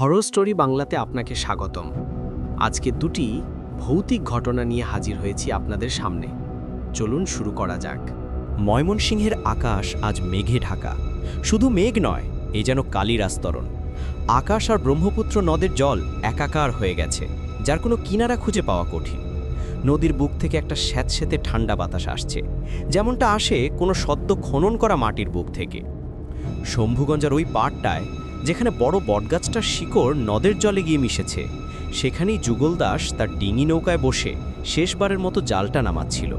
Horror story বাংলাতে আপনাকে স্বাগতম। আজকে দুটি ভৌতিক ঘটনা নিয়ে হাজির হয়েছি আপনাদের সামনে। চলুন শুরু করা যাক। ময়মনসিংহের আকাশ আজ মেঘে ঢাকা। শুধু মেঘ নয়, এ যেন কালির আস্তরণ। আকাশ আর ব্রহ্মপুত্র নদের জল একাকার হয়ে গেছে, যার কোনো কিনারা খুঁজে পাওয়া কঠিন। নদীর বুক থেকে একটা স্যাঁতস্যাঁতে ঠান্ডা বাতাস আসছে, যেমনটা আসে কোনো সদ্য খনন করা মাটির বুক থেকে। শম্ভুগঞ্জের ওই পাড়টায় যেখানে বড় বটগাছটার শিকড় নদের জলে গিয়ে মিশেছে। সেখানেই যুগল দাস তার ডিঙি নৌকায় বসে শেষবারের মতো জালটা নামাচ্ছিল।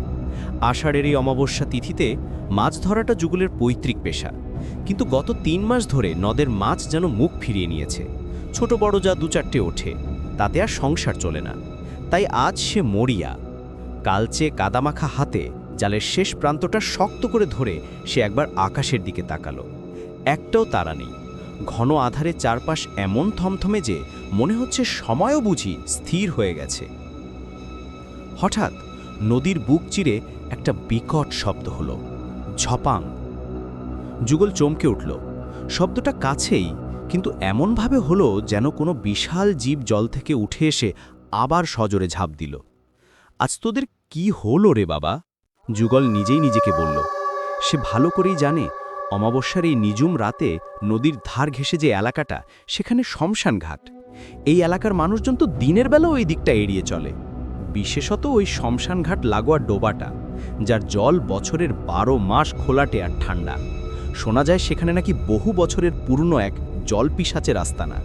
আষাঢ়ের এই অমাবস্যা তিথিতে মাছ ধরাটা যুগলের পৈতৃক পেশা। কিন্তু গত তিন মাস ধরে নদের মাছ যেন মুখ ফিরিয়ে নিয়েছে। ছোট বড় যা দু চারটে ওঠে, তাতে আর সংসার চলে না। তাই আজ সে মরিয়া। কালচে কাদামাখা হাতে জালের শেষ প্রান্তটা শক্ত করে ধরে সে একবার আকাশের দিকে তাকালো। একটাও তারা নেই। ঘন আধারে চারপাশ এমন থমথমে যে মনে হচ্ছে সময়ও বুঝি স্থির হয়ে গেছে। হঠাৎ নদীর বুক চিরে একটা বিকট শব্দ হলো। ঝপাং। যুগল চমকে উঠল। শব্দটা কাছেই, কিন্তু এমনভাবে হলো যেন কোনো বিশাল জীব জল থেকে উঠে এসে আবার সজোরে ঝাঁপ দিল। আজ তোদের কি হলো রে বাবা? যুগল নিজেই নিজেকে বলল। সে ভালো করেই জানে অমাবস্যার এই নিঝুম রাতে নদীর ধার ঘেঁষে যে এলাকাটা, সেখানে শ্মশান ঘাট। এই এলাকার মানুষজন তো দিনের বেলাও ওই দিকটা এড়িয়ে চলে। বিশেষত ওই শ্মশান ঘাট লাগোয়া ডোবাটা, যার জল বছরের বারো মাস খোলাটে আর ঠান্ডা। শোনা যায় সেখানে নাকি বহু বছরের পুরনো এক জলপিসাচের আস্তানা।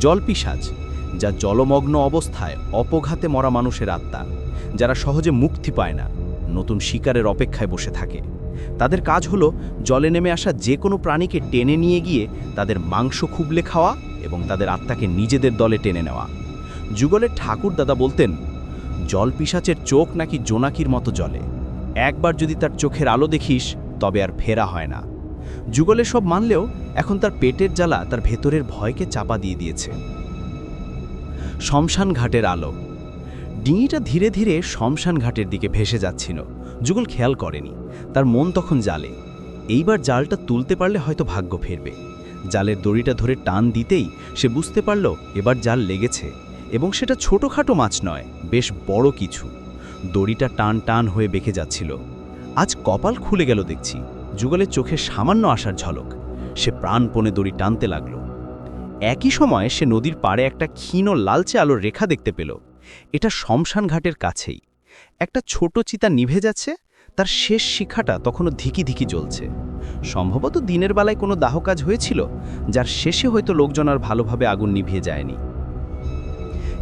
জলপিসাচ যা জলমগ্ন অবস্থায় অপঘাতে মরা মানুষের আত্মা, যারা সহজে মুক্তি পায় না, নতুন শিকারের অপেক্ষায় বসে থাকে। তাদের কাজ হলো জলে নেমে আসা যে কোনো প্রাণীকে টেনে নিয়ে গিয়ে তাদের মাংস খুবলে খাওয়া এবং তাদের আত্মাকে নিজেদের দলে টেনে নেওয়া। যুগলের ঠাকুর দাদা বলতেন, জল পিসাচের চোখ নাকি জোনাকির মতো জলে। একবার যদি তার চোখের আলো দেখিস, তবে আর ফেরা হয় না। যুগলে সব মানলেও এখন তার পেটের জ্বালা তার ভেতরের ভয়কে চাপা দিয়ে দিয়েছে। শ্মশান ঘাটের আলো। ডিঙিটা ধীরে ধীরে শ্মশান ঘাটের দিকে ভেসে যাচ্ছিল। যুগল খেয়াল করেনি। তার মন তখন জালে। এইবার জালটা তুলতে পারলে হয়তো ভাগ্য ফিরবে। জালের দড়িটা ধরে টান দিতেই সে বুঝতে পারল এবার জাল লেগেছে এবং সেটা ছোটোখাটো মাছ নয়, বেশ বড় কিছু। দড়িটা টান টান হয়ে বেঁকে যাচ্ছিল। আজ কপাল খুলে গেল দেখছি যুগলের চোখে সামান্য আসার ঝলক। সে প্রাণপণে দড়ি টানতে লাগল। একই সময় সে নদীর পাড়ে একটা ক্ষীণ লালচে আলোর রেখা দেখতে পেল। এটা শমশান ঘাটের কাছেই। একটা ছোট চিতা নিভে যাচ্ছে, তার শেষ শিখাটা তখনও ধিকি ধিকি জ্বলছে। সম্ভবত দিনের বেলায় কোনো দাহ কাজ হয়েছিল, যার শেষে হয়তো লোকজন আর ভালোভাবে আগুন নিভিয়ে যায়নি।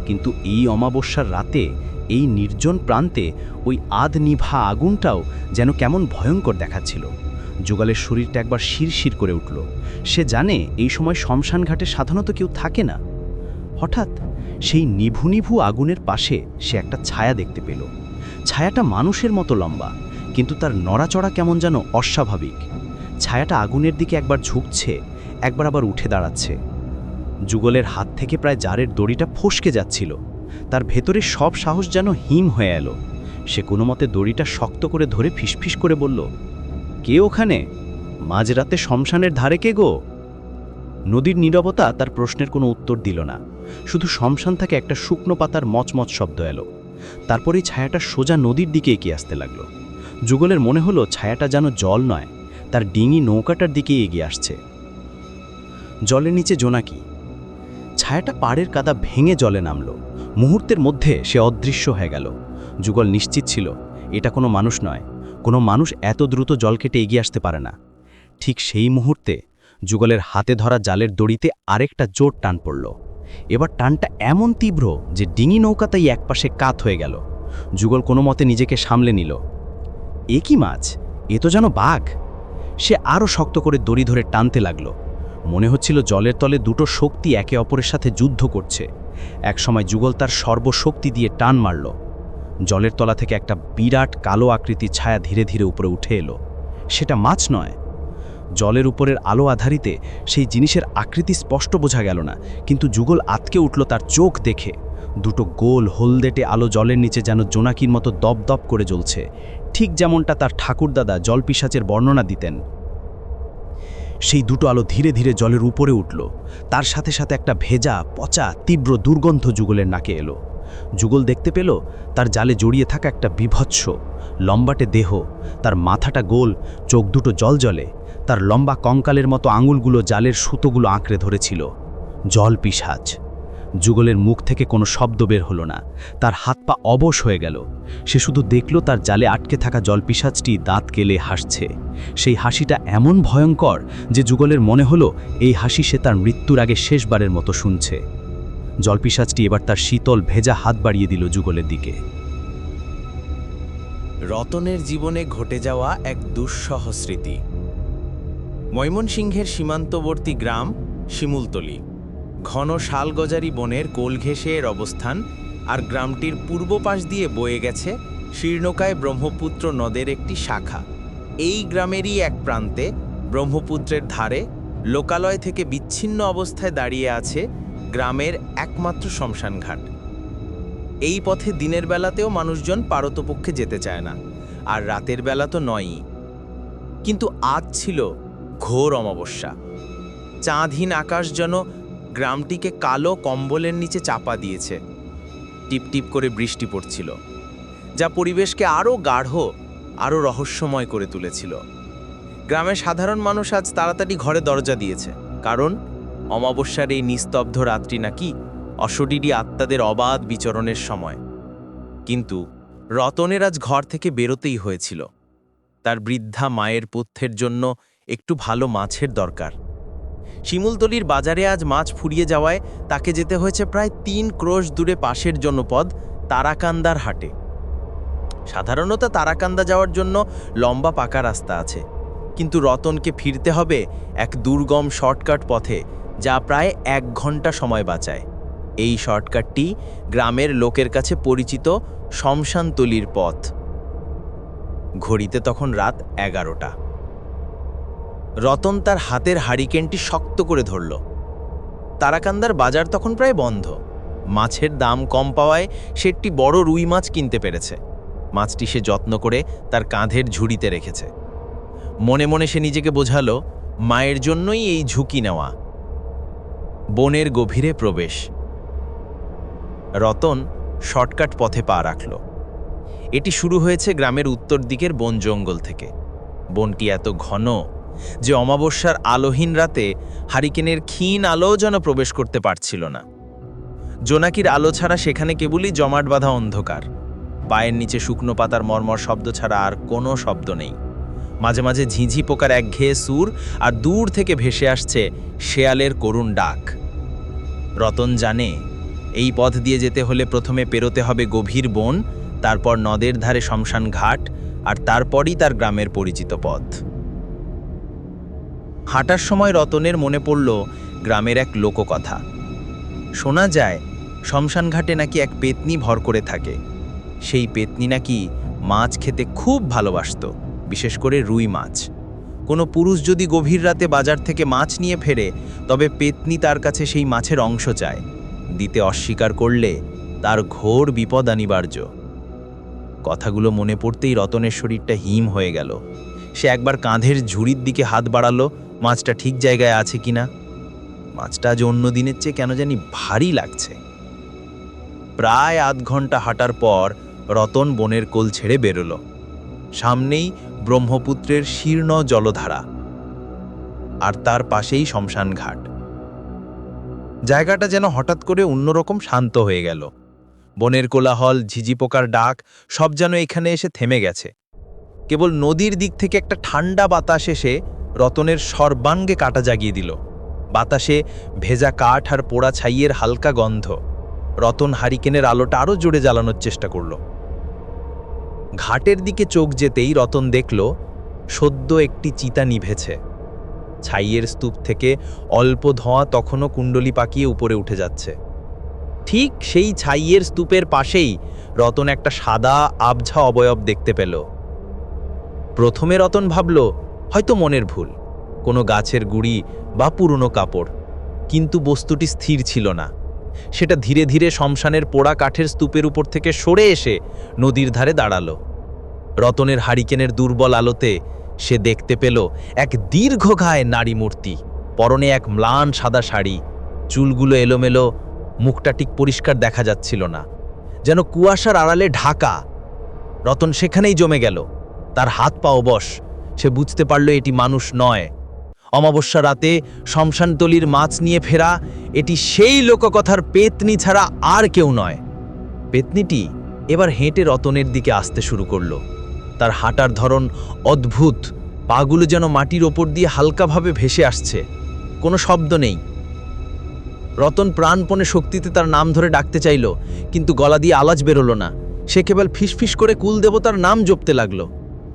কিন্তু এই অমাবস্যার রাতে, এই নির্জন প্রান্তে ওই আধ নিভা আগুনটাও যেন কেমন ভয়ঙ্কর দেখাচ্ছিল। যুগালের শরীরটা একবার শিরশির করে উঠল। সে জানে এই সময় শ্মশান ঘাটে সাধারণত কেউ থাকে না। হঠাৎ সেই নিভু নিভু আগুনের পাশে সে একটা ছায়া দেখতে পেল। ছায়াটা মানুষের মতো লম্বা, কিন্তু তার নড়াচড়া কেমন যেন অস্বাভাবিক। ছায়াটা আগুনের দিকে একবার ঝুঁকছে, একবার আবার উঠে দাঁড়াচ্ছে। যুগলের হাত থেকে প্রায় জারের দড়িটা ফসকে যাচ্ছিল। তার ভেতরে সব সাহস যেন হিম হয়ে এলো। সে কোনো মতে দড়িটা শক্ত করে ধরে ফিসফিস করে বলল, কে ওখানে? মাঝরাতে শমশানের ধারে কে গো? নদীর নীরবতা তার প্রশ্নের কোনো উত্তর দিল না। শুধু শ্মশান থেকে একটা শুকনো পাতার মচমচ শব্দ এলো। তারপরেই ছায়াটা সোজা নদীর দিকে এগিয়ে আসতে লাগল। যুগলের মনে হলো ছায়াটা যেন জল নয়, তার ডিঙি নৌকাটার দিকে এগিয়ে আসছে। জলের নিচে জোনাকি ছায়াটা পাড়ের কাদা ভেঙে জলে নামলো। মুহূর্তের মধ্যে সে অদৃশ্য হয়ে গেল। যুগল নিশ্চিত ছিল, এটা কোনো মানুষ নয়, কোনো মানুষ এত দ্রুত জল কেটে এগিয়ে আসতে পারে না। ঠিক সেই মুহূর্তে যুগলের হাতে ধরা জালের দড়িতে আরেকটা জোর টান পড়ল। এবার টানটা এমন তীব্র যে ডিঙি নৌকাতেই একপাশে কাত হয়ে গেল। যুগল কোনো মতে নিজেকে সামলে নিল। এ কি মাছ? এ তো যেন বাঘ! সে আরও শক্ত করে দড়ি ধরে টানতে লাগল। মনে হচ্ছিল জলের তলে দুটো শক্তি একে অপরের সাথে যুদ্ধ করছে। একসময় যুগল তার সর্বশক্তি দিয়ে টান মারল। জলের তলা থেকে একটা বিরাট কালো আকৃতির ছায়া ধীরে ধীরে উপরে উঠে এলো। সেটা মাছ নয় জলের উপরের আলো আধারিতে সেই জিনিসের আকৃতি স্পষ্ট বোঝা গেল না, কিন্তু যুগল আতকে উঠল তার চোখ দেখে। দুটো গোল হলদেটে আলো জলের নিচে যেন জোনাকির মতো দপদপ করে জ্বলছে, ঠিক যেমনটা তার ঠাকুরদাদা জলপিসাচের বর্ণনা দিতেন। সেই দুটো আলো ধীরে ধীরে জলের উপরে উঠল, তার সাথে সাথে একটা ভেজা, পচা, তীব্র দুর্গন্ধ যুগলের নাকে এলো। যুগল দেখতে পেল, তার জালে জড়িয়ে থাকা একটা বিভৎস, লম্বাটে দেহ, তার মাথাটা গোল, চোখ দুটো জলজলে তার লম্বা কঙ্কালের মতো আঙুলগুলো জালের সুতোগুলো আঁকড়ে ধরেছিল। জল পিসাজ যুগলের মুখ থেকে কোনো শব্দ বের হলো না। তার হাত পা অবশ হয়ে গেল। সে শুধু দেখল তার জালে আটকে থাকা জলপিসাজটি দাঁত কেলে হাসছে। সেই হাসিটা এমন ভয়ঙ্কর যে যুগলের মনে হলো, এই হাসি সে তার মৃত্যুর আগে শেষবারের মতো শুনছে। জলপিসাজটি এবার তার শীতল, ভেজা হাত বাড়িয়ে দিল যুগলের দিকে। রতনের জীবনে ঘটে যাওয়া এক দুঃসহ স্মৃতি। ময়মনসিংহের সীমান্তবর্তী গ্রাম শিমুলতলি। ঘন শালগজারি বনের কোল ঘেঁষে এর অবস্থান আর গ্রামটির পূর্ব পাশ দিয়ে বয়ে গেছে শীর্ণকায় ব্রহ্মপুত্র নদের একটি শাখা। এই গ্রামেরই এক প্রান্তে ব্রহ্মপুত্রের ধারে লোকালয় থেকে বিচ্ছিন্ন অবস্থায় দাঁড়িয়ে আছে গ্রামের একমাত্র শ্মশানঘাট। এই পথে দিনের বেলাতেও মানুষজন পারতপক্ষে যেতে চায় না, আর রাতের বেলা তো নয়ই। কিন্তু আজ ছিল ঘোর অমাবস্যা। চাঁদহীন আকাশ যেন গ্রামটিকে কালো কম্বলের নিচে চাপা দিয়েছে। টিপটিপ করে বৃষ্টি পড়ছিল, যা পরিবেশকে আরও গাঢ়, আরও রহস্যময় করে তুলেছিল। গ্রামের সাধারণ মানুষ আজ তাড়াতাড়ি ঘরে দরজা দিয়েছে, কারণ অমাবস্যার এই নিস্তব্ধ রাত্রি নাকি অশরীরী আত্মাদের অবাধ বিচরণের সময়। কিন্তু রতনের আজ ঘর থেকে বেরোতেই হয়েছিল। তার বৃদ্ধা মায়ের পথ্যের জন্য একটু ভালো মাছের দরকার। শিমুলতলির বাজারে আজ মাছ ফুরিয়ে যাওয়ায় তাকে যেতে হয়েছে প্রায় তিন ক্রোশ দূরে পাশের জনপদ, তারাকান্দার হাটে। সাধারণত তারাকান্দা যাওয়ার জন্য লম্বা পাকা রাস্তা আছে। কিন্তু রতনকে ফিরতে হবে এক দুর্গম শর্টকাট পথে, যা প্রায় এক ঘণ্টা সময় বাঁচায়। এই শর্টকাটটি গ্রামের লোকের কাছে পরিচিত শমশানতলির পথ। ঘড়িতে তখন রাত এগারোটা। রতন তার হাতের হারিকেনটি শক্ত করে ধরল। তারাকান্দার বাজার তখন প্রায় বন্ধ। মাছের দাম কম পাওয়ায় সে একটি বড় রুই মাছ কিনতে পেরেছে। মাছটি সে যত্ন করে তার কাঁধের ঝুড়িতে রেখেছে। মনে মনে সে নিজেকে বোঝালো, মায়ের জন্যই এই ঝুঁকি নেওয়া। বনের গভীরে প্রবেশ। রতন শর্টকাট পথে পা রাখল। এটি শুরু হয়েছে গ্রামের উত্তর দিকের বন জঙ্গল থেকে। বনটি এত ঘন যে অমাবস্যার আলোহীন রাতে হারিকেনের ক্ষীণ আলোও যেন প্রবেশ করতে পারছিল না। জোনাকির আলো ছাড়া সেখানে কেবলই জমাট বাঁধা অন্ধকার। পায়ের নিচে শুকনো পাতার মর্মর শব্দ ছাড়া আর কোনো শব্দ নেই। মাঝে মাঝে ঝিঝি পোকার একঘেয়ে সুর আর দূর থেকে ভেসে আসছে শেয়ালের করুণ ডাক। রতন জানে, এই পথ দিয়ে যেতে হলে প্রথমে পেরোতে হবে গভীর বন, তারপর নদের ধারে শ্মশান ঘাট, আর তারপরই তার গ্রামের পরিচিত পথ। হাঁটার সময় রতনের মনে পড়ল গ্রামের এক লোককথা। শোনা যায় শ্মশানঘাটে নাকি এক পেতনি ভর করে থাকে। সেই পেতনি নাকি মাছ খেতে খুব ভালোবাসত, বিশেষ করে রুই মাছ। কোনো পুরুষ যদি গভীর রাতে বাজার থেকে মাছ নিয়ে ফেরে, তবে পেতনি তার কাছে সেই মাছের অংশ চায়। দিতে অস্বীকার করলে তার ঘোর বিপদ অনিবার্য। কথাগুলো মনে পড়তেই রতনের শরীরটা হিম হয়ে গেল। সে একবার কাঁধের ঝুড়ির দিকে হাত বাড়ালো, মাছটা ঠিক জায়গায় আছে কিনা? মাছটা আজ অন্য দিনের চেয়ে কেন জানি ভারী লাগছে। প্রায় আধ ঘণ্টা হাঁটার পর রতন বনের কোল ছেড়ে বেরোলো। সামনেই ব্রহ্মপুত্রের শীর্ণ জলধারা আর তার পাশেই শ্মশান ঘাট। জায়গাটা যেন হঠাৎ করে অন্যরকম শান্ত হয়ে গেল। বনের কোলাহল ঝিঝি পোকার ডাক, সব যেন এখানে এসে থেমে গেছে। কেবল নদীর দিক থেকে একটা ঠান্ডা বাতাস এসে রতনের সর্বাঙ্গে কাটা জাগিয়ে দিল। বাতাসে ভেজা কাঠ আর পোড়া ছাইয়ের হালকা গন্ধ। রতন হারিকেনের আলোটা আরও জোরে জ্বালানোর চেষ্টা করল। ঘাটের দিকে চোখ যেতেই রতন দেখল, সদ্য একটি চিতা নিভেছে। ছাইয়ের স্তূপ থেকে অল্প ধোঁয়া তখনও কুণ্ডলি পাকিয়ে উপরে উঠে যাচ্ছে। ঠিক সেই ছাইয়ের স্তূপের পাশেই রতন একটা সাদা, আবঝা অবয়ব দেখতে পেল। প্রথমে রতন ভাবল, হয়তো মনের ভুল, কোনো গাছের গুড়ি বা পুরনো কাপড়। কিন্তু বস্তুটি স্থির ছিল না। সেটা ধীরে ধীরে শ্মশানের পোড়া কাঠের স্তূপের উপর থেকে সরে এসে নদীর ধারে দাঁড়াল। রতনের হারিকেনের দুর্বল আলোতে সে দেখতে পেল এক দীর্ঘঘায় নারী মূর্তি, পরনে এক ম্লান সাদা শাড়ি। চুলগুলো এলোমেলো, মুখটা ঠিক পরিষ্কার দেখা যাচ্ছিল না। যেন কুয়াশার আড়ালে ঢাকা। রতন সেখানেই জমে গেল। তার হাত পা অবশ সে বুঝতে পারল এটি মানুষ নয়। অমাবস্যা রাতে শমশানতলির মাছ নিয়ে ফেরা, এটি সেই লোককথার পেতনি ছাড়া আর কেউ নয়। পেতনিটি এবার হেঁটে রতনের দিকে আসতে শুরু করল। তার হাঁটার ধরন অদ্ভুত, পাগুলো যেন মাটির ওপর দিয়ে হালকাভাবে ভেসে আসছে। কোনো শব্দ নেই। রতন প্রাণপণে শক্তিতে তার নাম ধরে ডাকতে চাইল, কিন্তু গলা দিয়ে আলাজ বেরোলো না। সে কেবল ফিসফিস করে কুল দেবতার নাম জপতে লাগল।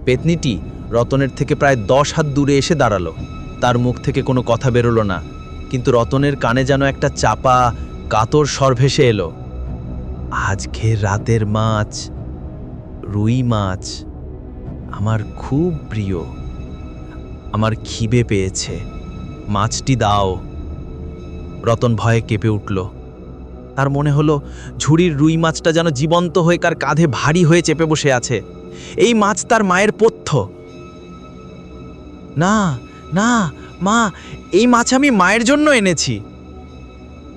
পেতনিটি রতনের থেকে প্রায় দশ হাত দূরে এসে দাঁড়াল। তার মুখ থেকে কোনো কথা বেরোলো না, কিন্তু রতনের কানে যেন একটা চাপা, কাতর স্বর ভেসে এলো। আজকে রাতের মাছ, রুই মাছ আমার খুব প্রিয়। আমার খিবে পেয়েছে। মাছটি দাও। রতন ভয়ে কেঁপে উঠল। তার মনে হলো, ঝুড়ির রুই মাছটা যেন জীবন্ত হয়ে কার কাঁধে ভারী হয়ে চেপে বসে আছে। এই মাছ তার মায়ের পথ্য। না না, মা, এই মাছ আমি মায়ের জন্য এনেছি।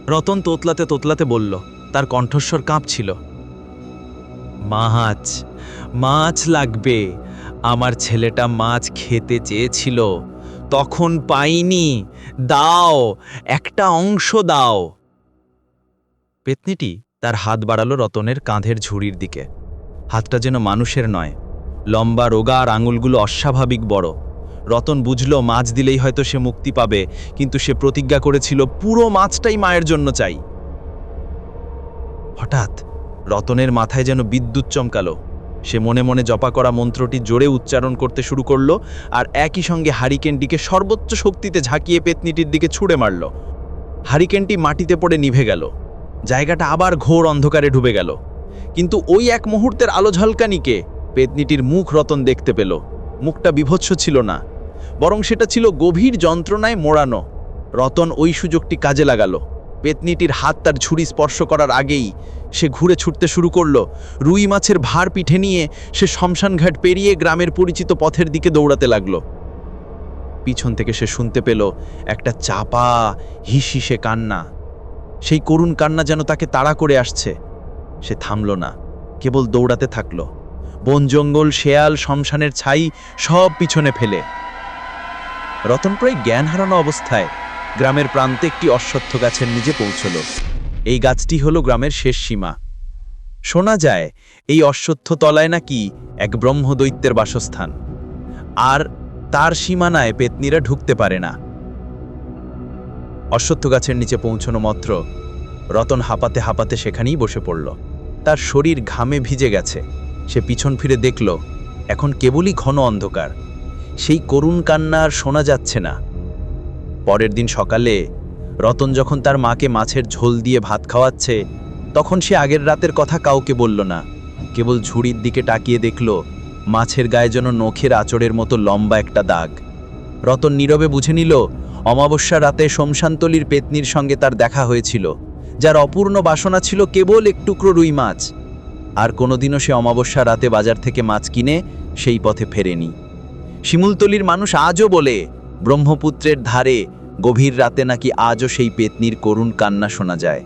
রতন তোতলাতে তোতলাতে বলল, তার কণ্ঠস্বর কাঁপছিল। মাছ মাছ লাগবে। আমার ছেলেটা মাছ খেতে চেয়েছিল। তখন পাইনি। দাও, একটা অংশ দাও। পেতনিটি তার হাত বাড়ালো রতনের কাঁধের ঝুড়ির দিকে। হাতটা যেন মানুষের নয়। লম্বা, রোগা আর আঙুলগুলো অস্বাভাবিক বড়। রতন বুঝল, মাছ দিলেই হয়তো সে মুক্তি পাবে, কিন্তু সে প্রতিজ্ঞা করেছিল, পুরো মাছটাই মায়ের জন্য চাই। হঠাৎ রতনের মাথায় যেন বিদ্যুৎ চমকালো। সে মনে মনে জপা করা মন্ত্রটি জোরে উচ্চারণ করতে শুরু করল আর একই সঙ্গে হারিকেনটিকে সর্বোচ্চ শক্তিতে ঝাঁকিয়ে পেতনিটির দিকে ছুঁড়ে মারল। হারিকেনটি মাটিতে পড়ে নিভে গেল। জায়গাটা আবার ঘোর অন্ধকারে ডুবে গেল। কিন্তু ওই এক মুহূর্তের আলো ঝলকানিকে পেতনিটির মুখ রতন দেখতে পেল। মুখটা বিভৎস ছিল না, বরং সেটা ছিল গভীর যন্ত্রণায় মোড়ানো। রতন ওই সুযোগটি কাজে লাগালো। পেতনিটির হাত তার ঝুড়ি স্পর্শ করার আগেই সে ঘুরে ছুটতে শুরু করল। রুই মাছের ভার পিঠে নিয়ে সে শ্মশানঘাট পেরিয়ে গ্রামের পরিচিত পথের দিকে দৌড়াতে লাগল। পিছন থেকে সে শুনতে পেল একটা চাপা, হিসিসে কান্না। সেই করুণ কান্না যেন তাকে তাড়া করে আসছে। সে থামল না, কেবল দৌড়াতে থাকল। বন জঙ্গল, শেয়াল, শমশানের ছাই, সব পিছনে ফেলে। রতন প্রায় জ্ঞান হারানো অবস্থায় গ্রামের প্রান্তে একটি অশ্বত্থ গাছের নিচে পৌঁছল। এই গাছটি হলো গ্রামের শেষ সীমা। শোনা যায়, এই অশ্বত্থ তলায় নাকি এক ব্রহ্মদৈত্যের বাসস্থান। আর তার সীমানায় পেতনিরা ঢুকতে পারে না। অশ্বত্থ গাছের নিচে পৌঁছনো মাত্র রতন হাঁপাতে হাঁপাতে সেখানেই বসে পড়ল। তার শরীর ঘামে ভিজে গেছে। সে পিছন ফিরে দেখল, এখন কেবলই ঘন অন্ধকার। সেই করুণ কান্না আর শোনা যাচ্ছে না। পরের দিন সকালে রতন যখন তার মাকে মাছের ঝোল দিয়ে ভাত খাওয়াচ্ছে, তখন সে আগের রাতের কথা কাউকে বলল না। কেবল ঝুড়ির দিকে তাকিয়ে দেখল, মাছের গায়ে যেন নখের আচরের মতো লম্বা একটা দাগ। রতন নীরবে বুঝে নিল অমাবস্যা রাতে শমশানতলির পেতনির সঙ্গে তার দেখা হয়েছিল। যার অপূর্ণ বাসনা ছিল কেবল এক টুকরো রুই মাছ। আর কোনোদিনও সে অমাবস্যা রাতে বাজার থেকে মাছ কিনে সেই পথে ফেরেনি। শিমুলতলির মানুষ আজও বলে, ব্রহ্মপুত্রের ধারে গভীর রাতে নাকি আজও সেই পেতনির করুণ কান্না শোনা যায়।